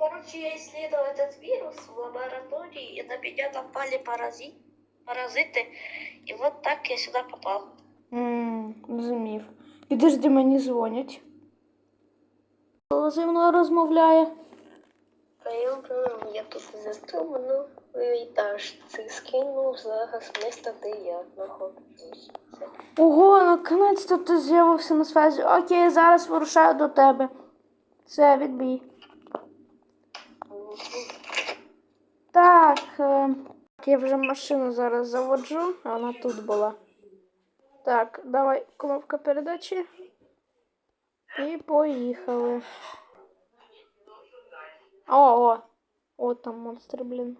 Короче, я исследовал этот вирус в лаборатории, и на меня напали паразит, паразиты, и вот так я сюда попал. Ммм, зрозумів. Підожди, мені дзвонять. Зі мною розмовляє? Прийом, прийом, я тут заструману етаж. Це скинув зараз місто, де я знаходжусь. Ого, наконець-то ти з'явився на связі. Окей, зараз вирушаю до тебе. Все, відбій. Так, е, я вже машину зараз заводжу, а вона тут була. Так, давай кнопка передачі. І поїхали. О, о, о, там монстр, блін.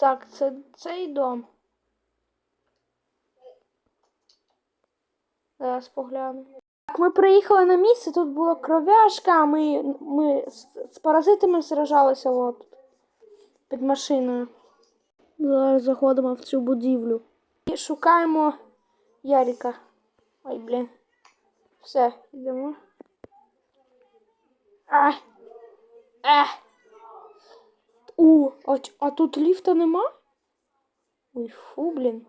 Так, це цей дом. Зараз погляну. Так, ми приїхали на місце, тут була кров'яшка, ми, ми з, з паразитами сражалися от, під машиною. Зараз заходимо в цю будівлю. І шукаємо Яріка. Ой, блін. Все, йдемо. А. А. У, а, а тут ліфта нема? Ой, фу, блін.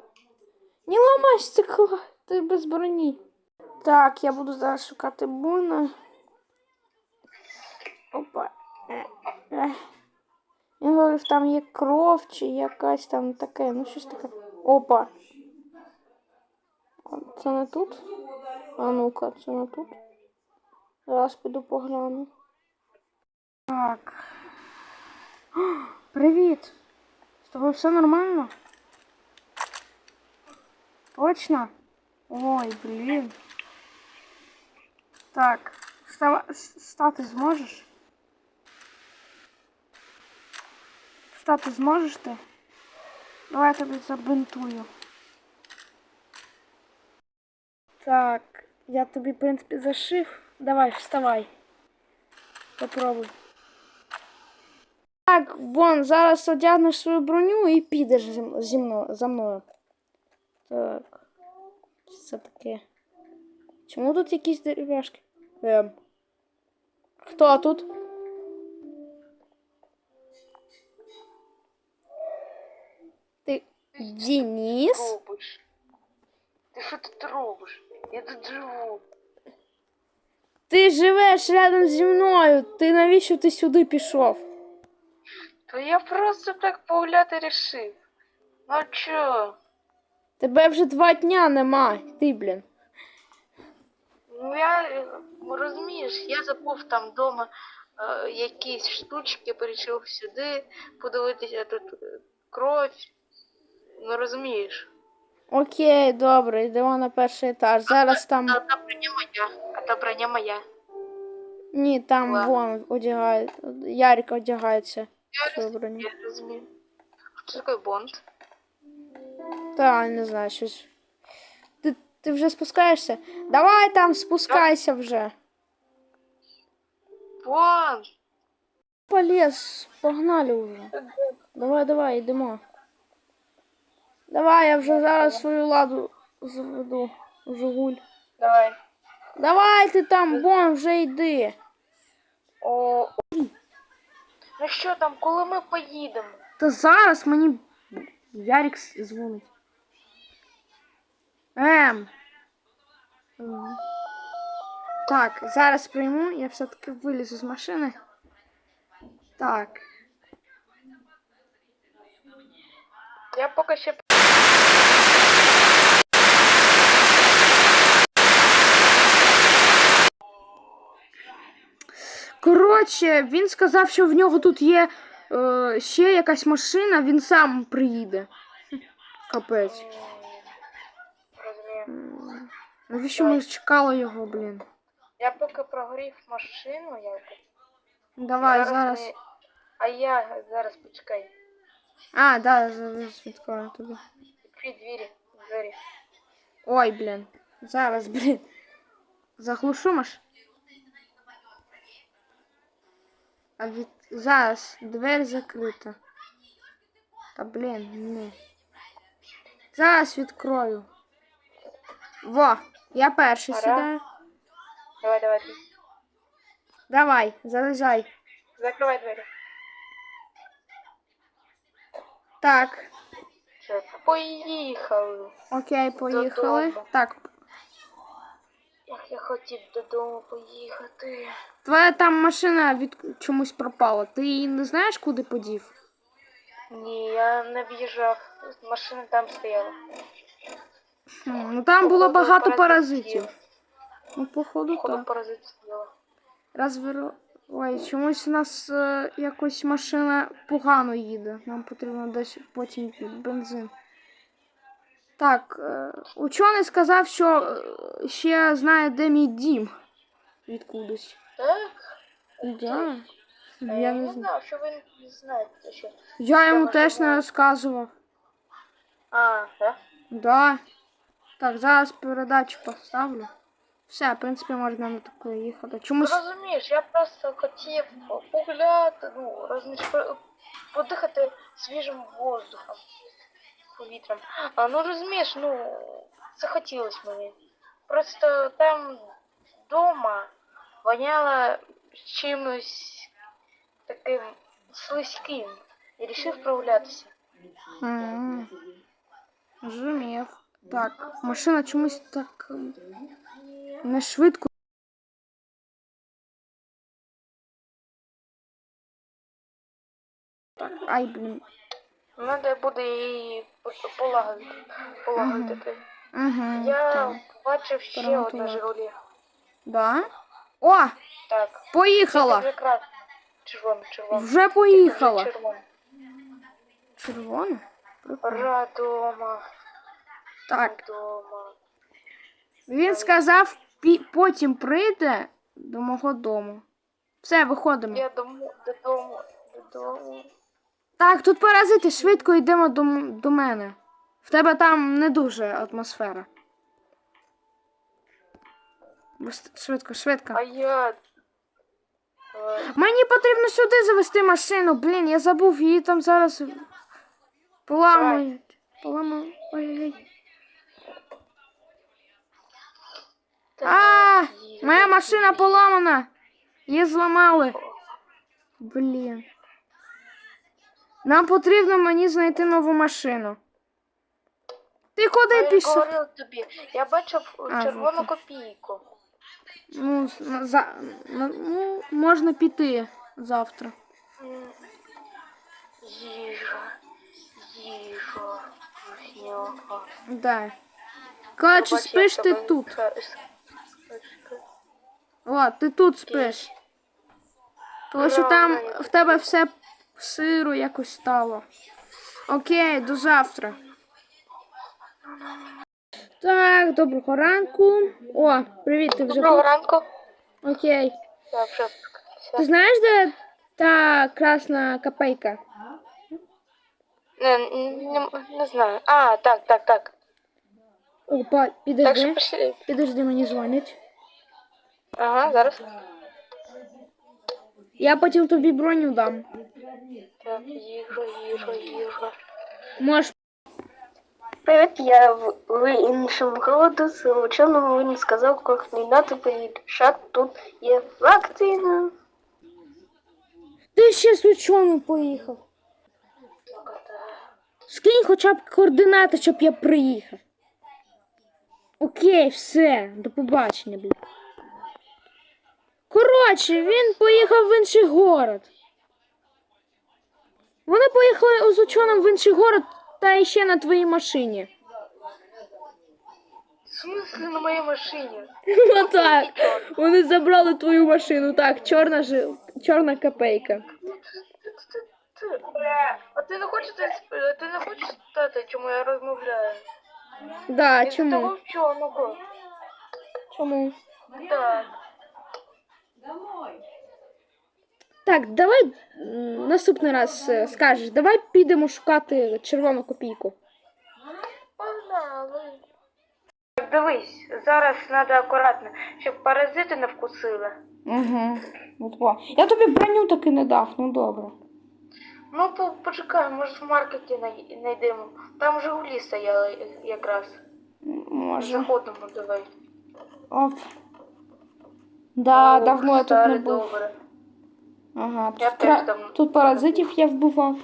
Не ламай стекло, ти без броні. Так, я буду зараз шукати Бона. Опа. Він говорив, там є кров чи якась там таке, ну щось таке. Опа. Це не тут? А ну-ка, це не тут. Зараз піду погляну. Так. Привіт! З тобою все нормально? Точно? Ой, блін. Так, стати зможеш? Встати зможеш ти? Давай я тобі забинтую. Так, я тобі, в принципі, зашив. Давай, вставай. Попробуй. Так, Бон, зараз одягнеш свою броню і підеш зі, м- зі мною, за мною. Так. Що це таке? Чому тут якісь дерев'яшки? Ем. Хто тут? Денис? Ти що тут робиш? Я тут живу. Ти живеш рядом зі мною. Ти навіщо ти сюди пішов? То я просто так погуляти рішив. Ну чо? Тебе вже два дня нема. Ти, блін. Ну я е, розумієш, я забув там вдома е, якісь штучки, прийшов сюди, подивитися тут е, кров. Ну розумієш. Окей, добре, йдемо на перший етаж. Зараз там. А та броня моя. А та броня моя. Ні, там Ладно. вон одягає. Ярик одягається. Я, Свою роз... я розумію. Що таке бонд? Та, не знаю, щось. Ти, ти вже спускаєшся? Давай там спускайся вже. Бонд! Полез, погнали вже. Давай, давай, йдемо. Давай, я вже зараз свою ладу заведу. Жигуль. Давай. Давай ти там, бон, вже йди. О. Ну що там, коли ми поїдемо? Та зараз мені Ярик с- дзвонить. Ем. Так, зараз прийму, я все-таки вилізу з машини. Так. Я поки ще Коротше, він сказав, що в нього тут є е, ще якась машина, він сам приїде. Капець. розумію. Навіщо ми чекали його, блін? Я поки прогрів машину, я Давай, зараз. ми- А я зараз почекай. А, да, зараз відкрою тобі. Відкрий двері. Двері. Ой, блін. Зараз, блін. Заглушу маш. А від... Зараз двері закрита. Та блін, ні. Зараз відкрою. Во, я перший Пора. сідаю. Давай, давай. ти. Давай, залезай. Закривай двері. Так, Все, поїхали. окей, поїхали. Додому. Так, хотів додому поїхати. твоя там машина від чомусь пропала. Ти її не знаєш, куди подів? Ні, я не в'їжджав. Машина там стояла. Хм, ну там було Походу, багато паразит паразитів. Ну, походу, Походу так. паразит стояла. Розверу... Ой, чомусь у нас е, якось машина погано їде. Нам потрібно десь потім бензин. Так, е, учений сказав, що е, ще знає, де мій дім. Відкудись. Так? Да. Я я не не знаю. знав, що ви не знаєте ще. Я йому теж не розказував. А, так? Да. Так, зараз передачу поставлю. Все, в принципі, можна на таке їхати. Чомусь. Розумієш, я просто хотів погуляти, ну, розумієш, по- подихати свіжим воздухом, повітрям. А, ну розумієш, ну, захотілось мені. Просто там вдома воняло чимось таким слизьким. І вирішив прогулятися. М, Зрозумів. Так, машина чомусь так м, не швидко. Так, ай, блін. Треба буде її по- полагодити. полагодити. Угу, Я так. бачив ще Ремонтувати. одне Жигулі. Да? О, Так. поїхала! Вже крас. Червоно, червоно. Вже поїхала. Вже червоно. Червона? Прикольно. Ура, дома. Так, Дома. він сказав, пі- потім прийде до мого дому. Все, виходимо. Я дому, додому, додому. Так, тут паразити, швидко йдемо до, до мене. В тебе там не дуже атмосфера. Швидко, швидко. А я... Е, Мені потрібно сюди завести машину. Блін, я забув, її там зараз поламають. Поламають. Ой-ой-ой. А, моя машина поламана. Її зламали. Блін. Нам потрібно мені знайти нову машину. Ти куди я пішов? говорив тобі, я бачив А, червону вот. копійку. Ну, за, ну, можна піти завтра. Їжа, їжа. Да. Коротше, спиш ти тут. О, ти тут спиш. Тому що там в тебе все сиро якось стало. Окей, до завтра. Так, доброго ранку. О, привіт, ти вже Доброго ранку. Окей. Я вже Ти знаєш, де та красна копейка? не, не, не знаю. А, так, так, так. Опа, Так що підожди. пішли. Підожди, мені дзвонять. Ага, зараз. Я потім тобі броню дам. Так, їжа, їжа, їжа. Можеш. Привет, я в, в іншому городу з ученому він сказав, як не надо перерешати, тут є вакцина. Ти ще з ученим поїхав. Скинь хоча б координати, щоб я приїхав. Окей, все, до побачення, блін. Коротше, він поїхав в інший город. Вони поїхали з ученим в інший город та ще на твоїй машині. В смысле на моїй машині? Ну так. Вони забрали твою машину. Так, чорна ж... чорна копейка. А ти не хочеш ти не хочеш спитати, чому я розмовляю? Да, Із того чому? Чому? Так. Так, давай наступний раз е, скажеш, давай підемо шукати червону копійку. Погнали. Так, дивись, зараз треба акуратно, щоб паразити не вкусили. Угу. Я тобі броню таки не дав, ну добре. Ну, по, почекай, може в маркеті знайдемо. Там Жигулі стояли якраз. М, Може. Заходимо, давай. Оп. Да, О, давно я тут не був. добре. Ага, Я тут, теж там- тут паразитів я вбивав.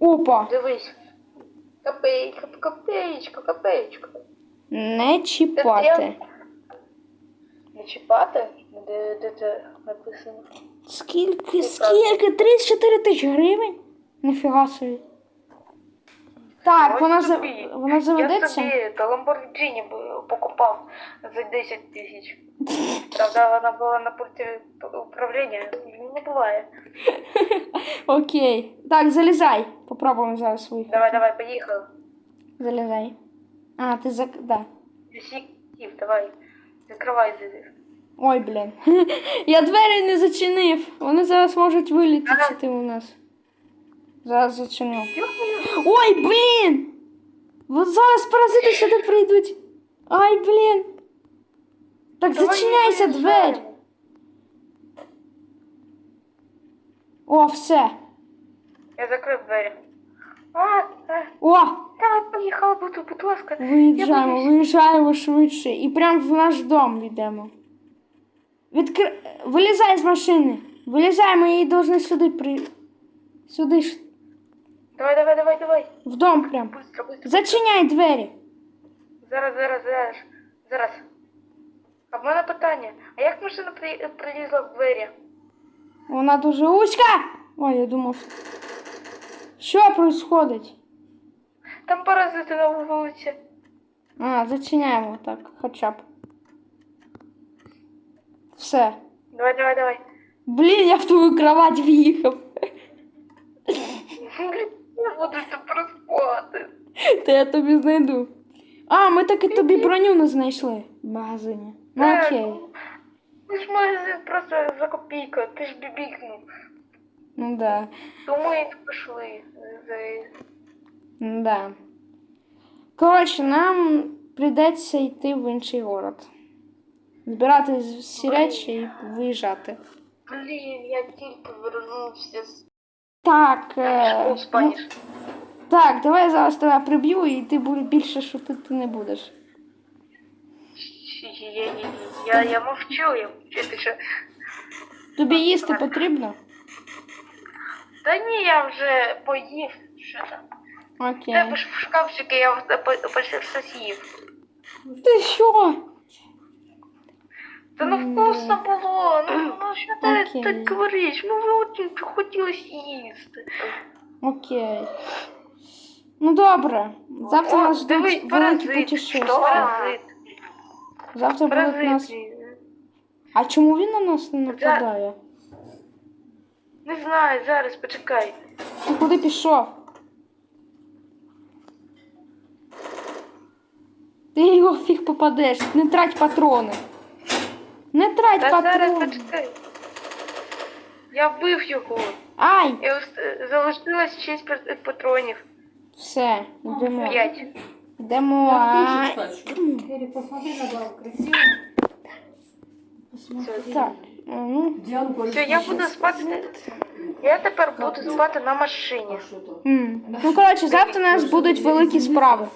Опа! Дивись. Копеечка, копеечка, копеечка. Не чіпати. Не чіпати? Де, де це написано? Скільки? Скільки? 34 тисячі гривень? Ніфіга собі. Так, Ось вона, за... тобі. вона Я заведеться. собі та Lamborghini б- покупав за 10 тисяч. Правда, вона була на пульті управління. Не буває. Окей. Так, залізай. Попробуємо зараз виїхати. Давай, давай, поїхали. Залізай. А, ти зак... Да. Сів, давай. Закривай двері. Ой, блін. Я двері не зачинив. Вони зараз можуть вилітіти у нас. Зараз зачиню. Ой, блін! От зараз паразити сюди прийдуть. Ай, блін. Так Давай зачиняйся її двері. вирізаємо. О, все. Я закрив двері. А, а, О, давай, поїхала, будь, будь ласка. виїжджаємо, боюсь. виїжджаємо швидше. І прямо в наш дом йдемо. Відкр... Вилізай з машини. Вилізай, ми її повинні сюди при. Сюди ж. Давай, давай, давай, давай. В дом прям. Быстро, быстро. Зачиняй двері. Зараз, зараз, зараз. Зараз. А в мене питання. А як машина при... прилізла в двері? Вона дуже узька. Ой, я думав. Що происходить? Там паразити на вулиці. А, зачиняємо так, хоча б. Все. Давай, давай, давай. Блін, я в твою кровать в'їхав. Блін, Я буду це проспати. Та я тобі знайду. А, ми таки тобі броню не знайшли в магазині. Ну Е, окей. ну, Ти ж магазин просто за копійку, ти ж бібікнув. Ну да. Тому і пішли. за- Ну да. Коротше, нам прийдеться йти в інший город. Збирати всі речі і виїжджати. Блін, я тільки вернувся з Так. Е, ну, так, давай я зараз тебе приб'ю і ти більше шутити не будеш. Я, я, я, мовчу, я мовчу. Ти що? Тобі їсти потрібно? Та ні, я вже поїв. Що там? Окей. Тебе ж в шкафчики я вже по- почти все з'їв. Ти що? Та ну вкусно було. Ну, ну що ти Окей. так говориш? Ну очень хотілося їсти. Окей. Ну добре. Завтра нас дивись, ждуть великі паразит. путешествия. Паразит. Завтра будуть нас. Паразит. А чому він на нас не нападає? Не знаю, зараз почекай. Ти куди пішов? Ти його фіг попадеш, не трать патрони. Не трать Та зараз почекай. Я вбив його. Ай! І ос- залишилось 6 патронів. Все, йдемо. 5. Йдемо. Ай. Эрик, посмотри на дом, красиво. Посмотри. Так, ну. Дианку Все, я буду спати. Я тепер буду спати на машині. А м. Ну, коротше, завтра у нас будуть великі справи.